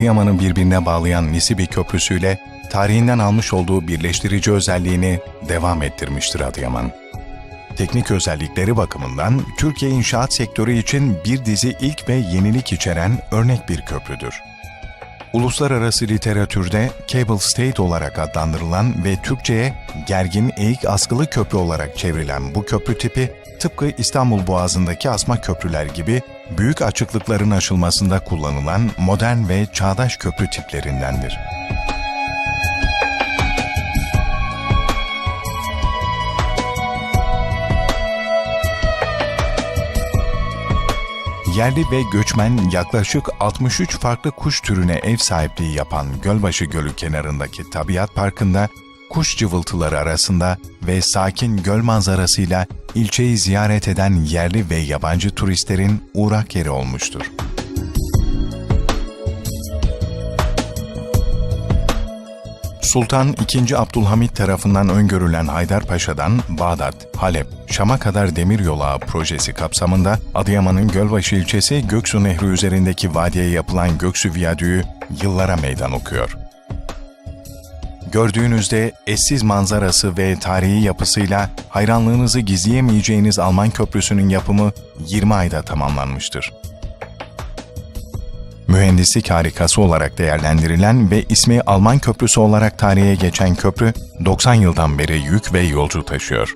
Adıyaman'ı birbirine bağlayan Nisibi Köprüsü'yle tarihinden almış olduğu birleştirici özelliğini devam ettirmiştir Adıyaman. Teknik özellikleri bakımından Türkiye inşaat sektörü için bir dizi ilk ve yenilik içeren örnek bir köprüdür. Uluslararası literatürde Cable State olarak adlandırılan ve Türkçe'ye gergin eğik askılı köprü olarak çevrilen bu köprü tipi, tıpkı İstanbul Boğazı'ndaki asma köprüler gibi büyük açıklıkların aşılmasında kullanılan modern ve çağdaş köprü tiplerindendir. Yerli ve göçmen yaklaşık 63 farklı kuş türüne ev sahipliği yapan Gölbaşı Gölü kenarındaki tabiat parkında kuş cıvıltıları arasında ve sakin göl manzarasıyla ilçeyi ziyaret eden yerli ve yabancı turistlerin uğrak yeri olmuştur. Sultan II. Abdülhamit tarafından öngörülen Haydarpaşa'dan Bağdat, Halep, Şam'a kadar demiryolu ağı projesi kapsamında Adıyaman'ın Gölbaşı ilçesi Göksu Nehri üzerindeki vadiye yapılan Göksu Viyadüğü yıllara meydan okuyor. Gördüğünüzde eşsiz manzarası ve tarihi yapısıyla hayranlığınızı gizleyemeyeceğiniz Alman Köprüsü'nün yapımı 20 ayda tamamlanmıştır mühendislik harikası olarak değerlendirilen ve ismi Alman Köprüsü olarak tarihe geçen köprü 90 yıldan beri yük ve yolcu taşıyor.